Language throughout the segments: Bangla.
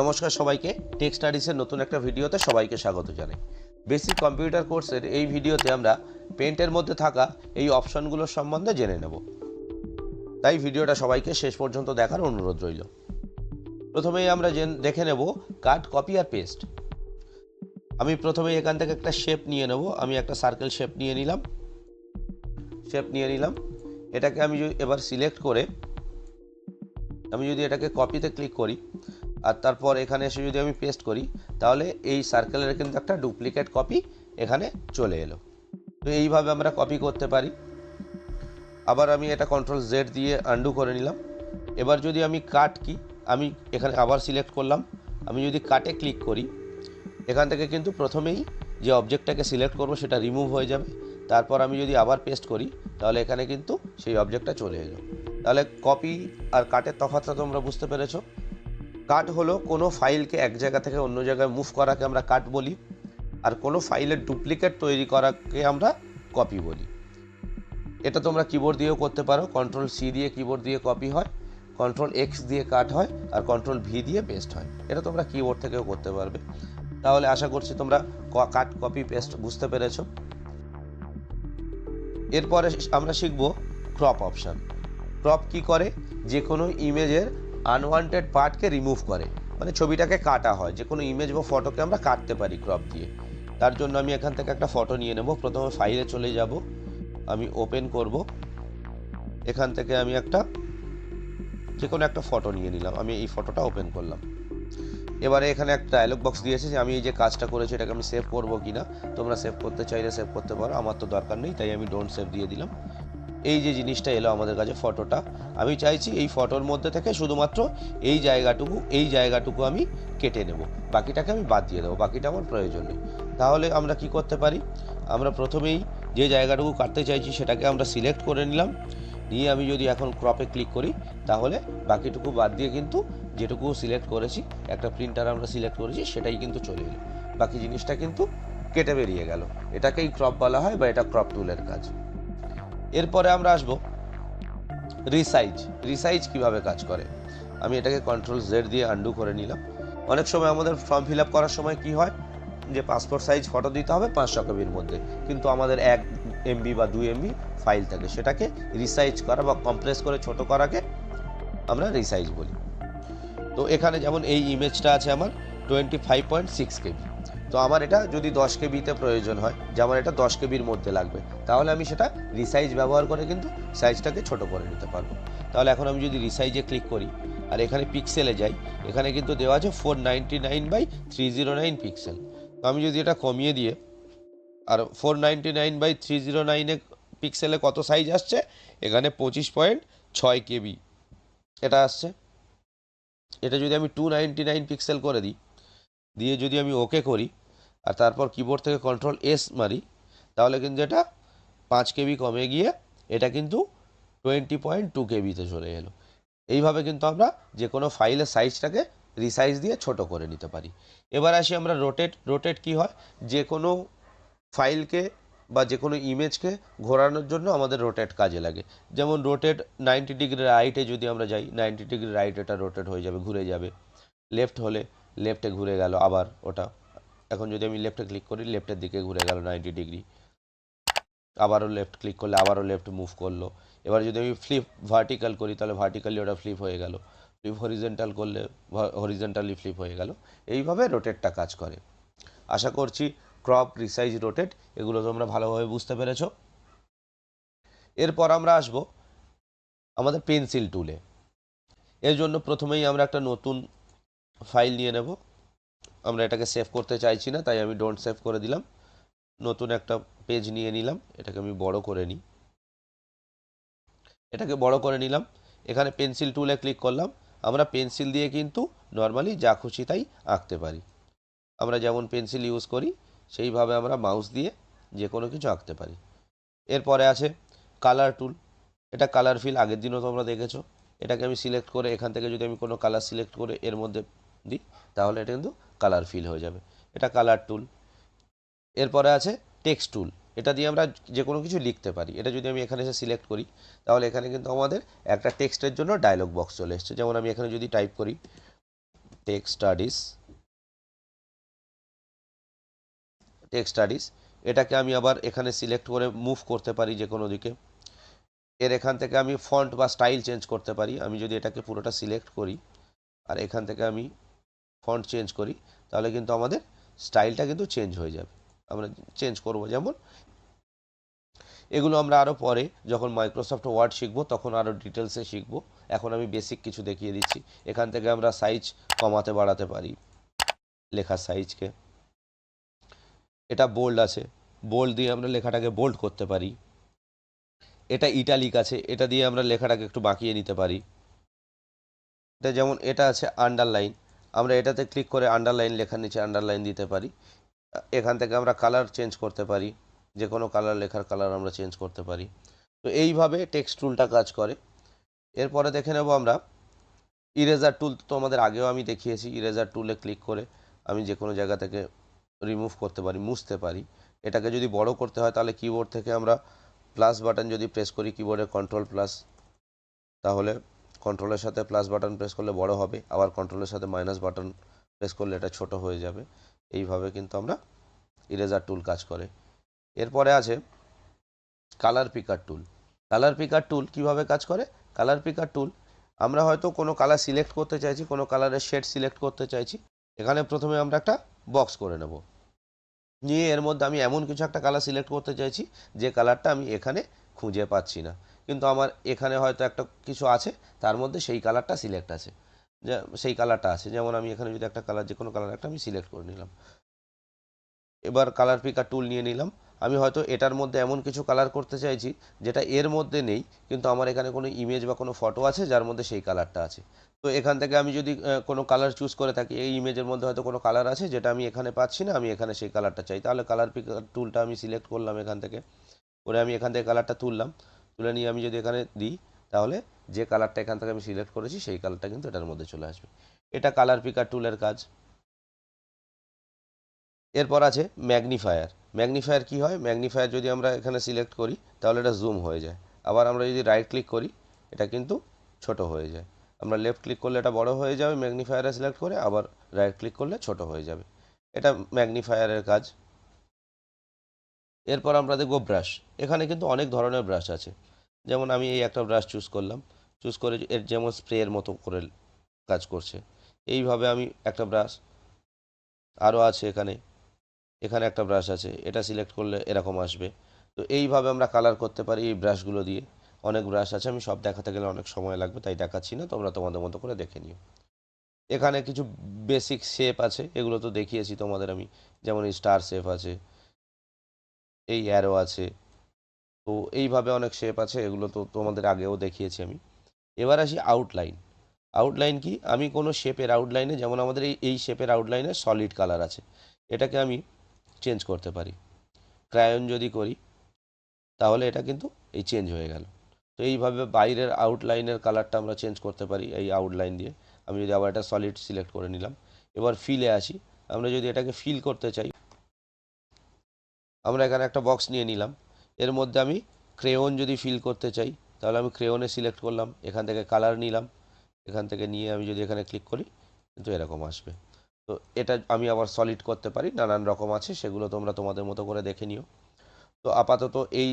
নমস্কার সবাইকে। টেক স্টাডিসের নতুন একটা ভিডিওতে সবাইকে স্বাগত জানাই। বেসিক কম্পিউটার কোর্সের এই ভিডিওতে আমরা পেন্টের মধ্যে থাকা এই অপশনগুলোর সম্বন্ধে জেনে নেব। তাই ভিডিওটা সবাইকে শেষ পর্যন্ত দেখার অনুরোধ রইল। প্রথমেই আমরা দেখে নেব কাট কপি আর পেস্ট আমি প্রথমে এখান থেকে একটা শেপ নিয়ে নেব। আমি একটা সার্কেল শেপ নিয়ে নিলাম। শেপ নিয়ে নিলাম। এটাকে আমি এবার সিলেক্ট করে, আমি যদি এটাকে কপিতে ক্লিক করি আর তারপর এখানে এসে যদি আমি পেস্ট করি, তাহলে এই সার্কেলের কিন্তু একটা ডুপ্লিকেট কপি এখানে চলে এলো। তো এইভাবে আমরা কপি করতে পারি। আবার আমি এটা কন্ট্রোল জেড দিয়ে আন্ডু করে নিলাম। এবার যদি আমি কাট কি, আমি এখানে আবার সিলেক্ট করলাম। আমি যদি কাটে ক্লিক করি, এখান থেকে কিন্তু প্রথমেই যে অবজেক্টটাকে সিলেক্ট করব সেটা রিমুভ হয়ে যাবে। তারপর আমি যদি আবার পেস্ট করি, তাহলে এখানে কিন্তু সেই অবজেক্টটা চলে এলো। তাহলে কপি আর কাটের তফাৎটা তোমরা বুঝতে পেরেছ। কাট হলো, কোনো ফাইলকে এক জায়গা থেকে অন্য জায়গায় মুভ করাকে আমরা কাট বলি, আর কোনো ফাইলের ডুপ্লিকেট তৈরি করাকে আমরা কপি বলি। এটা তোমরা কিবোর্ড দিয়েও করতে পারো কন্ট্রোল সি দিয়ে কিবোর্ড দিয়ে কপি হয় কন্ট্রোল এক্স দিয়ে কাট হয়, আর কন্ট্রোল ভি দিয়ে পেস্ট হয়। এটা তোমরা কিবোর্ড থেকেও করতে পারবে। তাহলে আশা করছি তোমরা কাট কপি পেস্ট বুঝতে পেরেছ। এরপরে আমরা শিখব ক্রপ অপশান ক্রপ কি করে? যে কোনো ইমেজের আনওয়ান্টেড পার্টকে রিমুভ করে। মানে ছবিটাকে কাটা হয়, যে কোনো ইমেজ বা ফটোকে আমরা কাটতে পারি ক্রপ দিয়ে। তার জন্য আমি এখান থেকে একটা ফটো নিয়ে নেব। প্রথমে ফাইলে চলে যাব। আমি ওপেন করব। এখান থেকে আমি একটা, যে কোনো একটা ফটো নিয়ে নিলাম। আমি এই ফটোটা ওপেন করলাম। এবারে এখানে একটা ডায়লগ বক্স দিয়েছে যে আমি এই যে কাজটা করেছি, এটাকে আমি সেভ করব কি না তোমরা সেভ করতে চাইলে সেভ করতে পারো। আমার তো দরকার নেই, তাই আমি ডোন্ট সেভ দিয়ে দিলাম। এই যে জিনিসটা এলো আমাদের কাছে ফটোটা, আমি চাইছি এই ফটোর মধ্যে থেকে শুধুমাত্র এই জায়গাটুকু এই জায়গাটুকু আমি কেটে নেব। বাকিটাকে আমি বাদ দিয়ে দেবো, বাকিটা আমার প্রয়োজন নেই। তাহলে আমরা কি করতে পারি? আমরা প্রথমেই যে জায়গাটুকু কাটতে চাইছি সেটাকে আমরা সিলেক্ট করে নিলাম। নিয়ে আমি যদি এখন ক্রপে ক্লিক করি, তাহলে বাকিটুকু বাদ দিয়ে কিন্তু যেটুকু সিলেক্ট করেছি, একটা প্রিন্টার আমরা সিলেক্ট করেছি, সেটাই কিন্তু চলে এলো। বাকি জিনিসটা কিন্তু কেটে বেরিয়ে গেল। এটাকেই ক্রপ বলা হয় বা এটা ক্রপ টুলের কাজ। এরপরে আমরা আসব রিসাইজ রিসাইজ কীভাবে কাজ করে? আমি এটাকে কন্ট্রোল জেড দিয়ে আন্ডু করে নিলাম। অনেক সময় আমাদের ফর্ম ফিল আপ করার সময় কি হয়? যে পাসপোর্ট সাইজ ফটো দিতে হবে পাঁচশো কপির মধ্যে। কিন্তু আমাদের এক এমবি বা দুই এমবি ফাইল থাকে। সেটাকে রিসাইজ করা বা কম্প্রেস করে ছোট করাকে আমরা রিসাইজ বলি। তো এখানে যেমন এই ইমেজটা আছে আমার twenty five point six KB তো আমার এটা যদি দশ কেবিতে প্রয়োজন হয়, যে আমার এটা দশ কেবির মধ্যে লাগবে, তাহলে আমি সেটা রিসাইজ ব্যবহার করে কিন্তু সাইজটাকে ছোট করে নিতে পারব। তাহলে এখন আমি যদি রিসাইজে ক্লিক করি, আর এখানে পিক্সেলে যাই, এখানে কিন্তু দেওয়া আছে four ninety nine by three zero nine pixel তো আমি যদি এটা কমিয়ে দিয়ে, আর four ninety nine by three zero নাইনে পিক্সেলে কত সাইজ আসছে? এখানে পঁচিশ পয়েন্ট ছয় কেবি এটা আসছে। এটা যদি আমি টু নাইনটি নাইন পিক্সেল করে দিই দিয়ে যদি আমি ওকে করি, আর তারপর কিবোর্ড থেকে কন্ট্রোল এস মারি, তাহলে কিন্তু এটা পাঁচ কেবি কমে গিয়ে এটা কিন্তু টোয়েন্টি পয়েন্ট টু কেবিতে চলে এলো। এইভাবে কিন্তু আমরা যে কোনো ফাইলের সাইজটাকে রিসাইজ দিয়ে ছোট করে নিতে পারি। এবার আসি আমরা রোটেট রোটেট কি হয়? যে কোনো ফাইলকে বা যে কোনো ইমেজকে ঘোরানোর জন্য আমাদের রোটেট কাজে লাগে। যেমন রোটেট নাইনটি ডিগ্রি রাইটে যদি আমরা যাই নাইনটি ডিগ্রি রাইট এটা রোটেট হয়ে যাবে, ঘুরে যাবে। লেফট হলে লেফটে ঘুরে গেল আবার ওটা। এখন যদি আমি লেফটে ক্লিক করি, লেফটের দিকে ঘুরে গেল নাইনটি ডিগ্রি আবারও লেফট ক্লিক করলে, আবারও লেফট মুভ করল। এবার যদি আমি ফ্লিপ ভার্টিক্যাল করি, তাহলে ভার্টিক্যালি ওটা ফ্লিপ হয়ে গেল। ফ্লিপ হরিজেন্টাল করলে হরিজেন্টালি ফ্লিপ হয়ে গেল। এইভাবে রোটেটটা কাজ করে। আশা করছি ক্রপ রিসাইজ রোটেট এগুলো তোমরা ভালোভাবে বুঝতে পেরেছ। এরপর আমরা আসব আমাদের পেন্সিল টুলে এর জন্য প্রথমেই আমরা একটা নতুন ফাইল নিয়ে নেব। আমরা এটাকে সেভ করতে চাইছি না, তাই আমি ডোন্ট সেভ করে দিলাম। নতুন একটা পেজ নিয়ে নিলাম, এটাকে আমি বড় করে নিই। এটাকে বড় করে নিলাম, এখানে পেন্সিল টুলে ক্লিক করলাম। আমরা পেন্সিল দিয়ে কিন্তু নর্মালি যা খুশি তাই আঁকতে পারি। আমরা যেমন পেন্সিল ইউজ করি, সেইভাবে আমরা মাউস দিয়ে যে কোনো কিছু আঁকতে পারি। এরপরে আছে কালার টুল এটা কালার ফিল আগের দিনও তোমরা দেখেছ। এটাকে আমি সিলেক্ট করে এখান থেকে যদি আমি কোনো কালার সিলেক্ট করে এর মধ্যে দিই তাহলে এটা কিন্তু কালার ফিল হয়ে যাবে। এটা কালার টুল এরপরে আছে টেক্সট টুল এটা দিয়ে আমরা যে কোনো কিছু লিখতে পারি। এটা যদি আমি এখানে এসে সিলেক্ট করি, তাহলে এখানে কিন্তু আমাদের একটা টেক্সটের জন্য ডায়লগ বক্স চলে এসছে। যেমন আমি এখানে যদি টাইপ করি টেক স্টাডিজ টেক স্টাডিজ এটাকে আমি আবার এখানে সিলেক্ট করে মুভ করতে পারি যে কোনো দিকে। এর এখান থেকে আমি ফন্ট বা স্টাইল চেঞ্জ করতে পারি। আমি যদি এটাকে পুরোটা সিলেক্ট করি, আর এখান থেকে আমি ফন্ট চেঞ্জ করি, তাহলে কিন্তু আমাদের স্টাইলটা কিন্তু চেঞ্জ হয়ে যাবে। আমরা চেঞ্জ করব যেমন। এগুলো আমরা আরও পরে যখন মাইক্রোসফট ওয়ার্ড শিখব, তখন আরও ডিটেলসে শিখব। এখন আমি বেসিক কিছু দেখিয়ে দিচ্ছি। এখান থেকে আমরা সাইজ কমাতে বাড়াতে পারি, লেখার সাইজকে এটা বোল্ড আছে। বোল্ড দিয়ে আমরা লেখাটাকে বোল্ড করতে পারি। এটা ইটালিক আছে। এটা দিয়ে আমরা লেখাটাকে একটু বাঁকিয়ে নিতে পারি। এটা যেমন এটা আছে আন্ডারলাইন আমরা এটাতে ক্লিক করে আন্ডারলাইন লেখার নিচে আন্ডারলাইন দিতে পারি। এখান থেকে আমরা কালার চেঞ্জ করতে পারি। যে কোনো কালার লেখার কালার আমরা চেঞ্জ করতে পারি। তো এইভাবে টেক্সট টুলটা কাজ করে। এরপরে দেখে নেব আমরা ইরেজার টুল তো আমাদের আগেও আমি দেখিয়েছি। ইরেজার টুলে ক্লিক করে আমি যে কোনো জায়গা থেকে রিমুভ করতে পারি, মুছতে পারি। এটাকে যদি বড় করতে হয় তাহলে কিবোর্ড থেকে আমরা প্লাস বাটন যদি প্রেস করি কিবোর্ডে কন্ট্রোল প্লাস তাহলে কন্ট্রোলের সাথে প্লাস বাটন প্রেস করলে বড় হবে, আবার কন্ট্রোলের সাথে মাইনাস বাটন প্রেস করলে এটা ছোট হয়ে যাবে। এইভাবে কিন্তু আমরা ইরেজার টুল কাজ করে। এরপরে আছে কালার পিকার টুল কালার পিকার টুল কীভাবে কাজ করে? কালার পিকার টুল আমরা হয়তো কোনো কালার সিলেক্ট করতে চাইছি, কোনো কালারের শেড সিলেক্ট করতে চাইছি, এখানে প্রথমে আমরা একটা বক্স করে নেব। নিয়ে এর মধ্যে আমি এমন কিছু একটা কালার সিলেক্ট করতে চাইছি, যে কালারটা আমি এখানে খুঁজে পাচ্ছি না। কিন্তু আমার এখানে হয়তো একটা কিছু আছে, তার মধ্যে সেই কালারটা সিলেক্ট আছে। যে, সেই কালারটা আছে। যেমন আমি এখানে যদি একটা কালার যে কোনো কালার একটা আমি সিলেক্ট করে নিলাম। এবার কালার পিকার টুল নিয়ে নিলাম। আমি হয়তো এটার মধ্যে এমন কিছু কালার করতে চাইছি, যেটা এর মধ্যে নেই, কিন্তু আমার এখানে কোনো ইমেজ বা কোনো ফটো আছে, যার মধ্যে সেই কালারটা আছে। তো এখান থেকে আমি যদি কোনো কালার চুজ করে থাকি, এই ইমেজের মধ্যে হয়তো কোনো কালার আছে, যেটা আমি এখানে পাচ্ছি না, আমি এখানে সেই কালারটা চাই। তাহলে কালার পিকার টুলটা আমি সিলেক্ট করলাম এখান থেকে। করে আমি এখান থেকে কালারটা তুললাম। তুলে নিয়ে আমি যদি এখানে দিই, তাহলে যে কালারটা এখান থেকে আমি সিলেক্ট করেছি, সেই কালারটা কিন্তু এটার মধ্যে চলে আসবে। এটা কালার পিকার টুলের কাজ। এরপর আছে ম্যাগনিফায়ার ম্যাগনিফায়ার কি হয়? ম্যাগনিফায়ার যদি আমরা এখানে সিলেক্ট করি, তাহলে এটা জুম হয়ে যায়। আবার আমরা যদি রাইট ক্লিক করি, এটা কিন্তু ছোট হয়ে যায়। আমরা লেফট ক্লিক করলে এটা বড় হয়ে যাবে ম্যাগনিফায়ারে সিলেক্ট করে আবার রাইট ক্লিক করলে ছোট হয়ে যাবে। এটা ম্যাগনিফায়ারের কাজ। এরপর আমরা দেখব ব্রাশ এখানে কিন্তু অনেক ধরনের ব্রাশ আছে। যেমন আমি এই একটা ব্রাশ চুজ করলাম। চুজ করে এর যেমন স্প্রের মতো করে কাজ করছে। এইভাবে আমি একটা ব্রাশ আরও আছে এখানে। এখানে একটা ব্রাশ আছে। এটা সিলেক্ট করলে এরকম আসবে। তো এইভাবে আমরা কালার করতে পারি এই ব্রাশগুলো দিয়ে। অনেক ব্রাশ আছে। আমি সব দেখাতে গেলে অনেক সময় লাগবে, তাই দেখাচ্ছি না। তোমরা তোমাদের মতো করে দেখে নিও। এখানে কিছু বেসিক শেপ আছে। এগুলো তো দেখিয়েছি তোমাদের আমি। যেমন স্টার শেপ আছে। এই অ্যারো আছে। তো এইভাবে অনেক শেপ আছে, এগুলো তো তোমাদের আগেও দেখিয়েছি আমি। এবার আসি আউটলাইন আউটলাইন কি? আমি কোনো শেপের আউটলাইনে যেমন আমাদের এই এই শেপের আউটলাইনে সলিড কালার আছে। এটাকে আমি চেঞ্জ করতে পারি। ক্রায়ন যদি করি, তাহলে এটা কিন্তু এই চেঞ্জ হয়ে গেল। তো এইভাবে বাইরের আউটলাইনের কালারটা আমরা চেঞ্জ করতে পারি এই আউটলাইন দিয়ে। আমি যদি আবার এটা সলিড সিলেক্ট করে নিলাম। এবার ফিলে আসি। আমরা যদি এটাকে ফিল করতে চাই আমরা এখানে একটা বক্স নিয়ে নিলাম। এর মধ্যে আমি ক্রেয়ন যদি ফিল করতে চাই, তাহলে আমি ক্রেয়নে সিলেক্ট করলাম, এখান থেকে কালার নিলাম, এখান থেকে নিয়ে আমি যদি এখানে ক্লিক করি, কিন্তু এরকম আসবে। তো এটা আমি আবার সলিড করতে পারি, নানান রকম আছে, সেগুলো তোমরা তোমাদের মতো করে দেখে নিও। তো আপাতত এই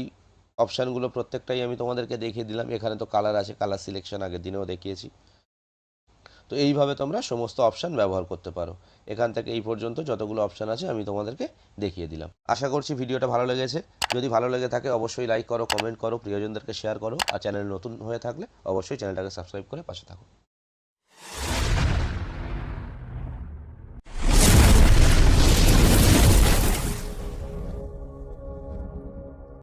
অপশানগুলো প্রত্যেকটাই আমি তোমাদেরকে দেখিয়ে দিলাম। এখানে তো কালার আছে কালার সিলেকশন আগের দিনেও দেখিয়েছি। তো এইভাবে তোমরা সমস্ত অপশান ব্যবহার করতে পারো। এখান থেকে এই পর্যন্ত যতগুলো অপশান আছে আমি তোমাদেরকে দেখিয়ে দিলাম। আশা করছি ভিডিওটা ভালো লেগেছে। যদি ভালো লেগে থাকে অবশ্যই লাইক করো কমেন্ট করো, প্রিয়জনদেরকে শেয়ার করো। আর চ্যানেল নতুন হয়ে থাকলে অবশ্যই চ্যানেলটাকে সাবস্ক্রাইব করে পাশে থাকো।